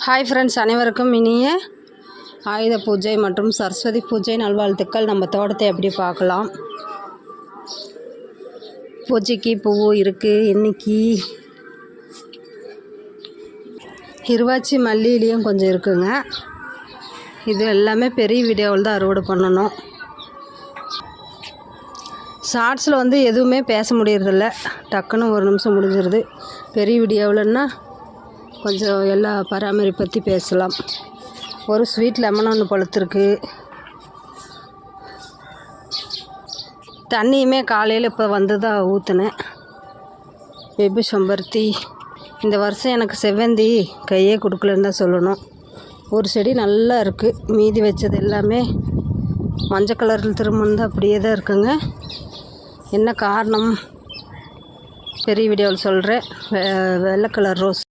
Hi friends அனைவருக்கும் இனிய ஆயுத பூஜை மற்றும் சரஸ்வதி பூஜை நல்வாழ்த்துக்கள். நம்ம தோட்டத்தை எப்படி பார்க்கலாம்? பூஜைக்கு பூ இருக்குது இன்னைக்கு இருவாச்சி மல்லியிலையும் கொஞ்சம் இருக்குங்க. இது எல்லாமே பெரிய வீடியோவில் தான் அறுவடை பண்ணணும். ஷார்ட்ஸில் வந்து எதுவுமே பேச முடியறதில்ல. டக்குன்னு ஒரு நிமிஷம் முடிஞ்சிருது. பெரிய வீடியோவில்னா கொஞ்சம் எல்லா பராமரிப்பு பற்றி பேசலாம். ஒரு ஸ்வீட் லெமன் ஒன்று பழுத்துருக்கு. தண்ணியுமே காலையில் இப்போ வந்து தான் ஊற்றுனேன் வெப்பு செம்பருத்தி. இந்த வருஷம் எனக்கு செவ்வந்தி கையே கொடுக்கலன்னு தான் சொல்லணும். ஒரு செடி நல்லா இருக்குது மீதி வச்சது எல்லாமே மஞ்சள் கலரில் திரும்ப அப்படியே தான் இருக்குங்க. என்ன காரணம்? பெரிய வீடியோவில் சொல்கிறேன் வெ வெள்ளை கலர் ரோஸ்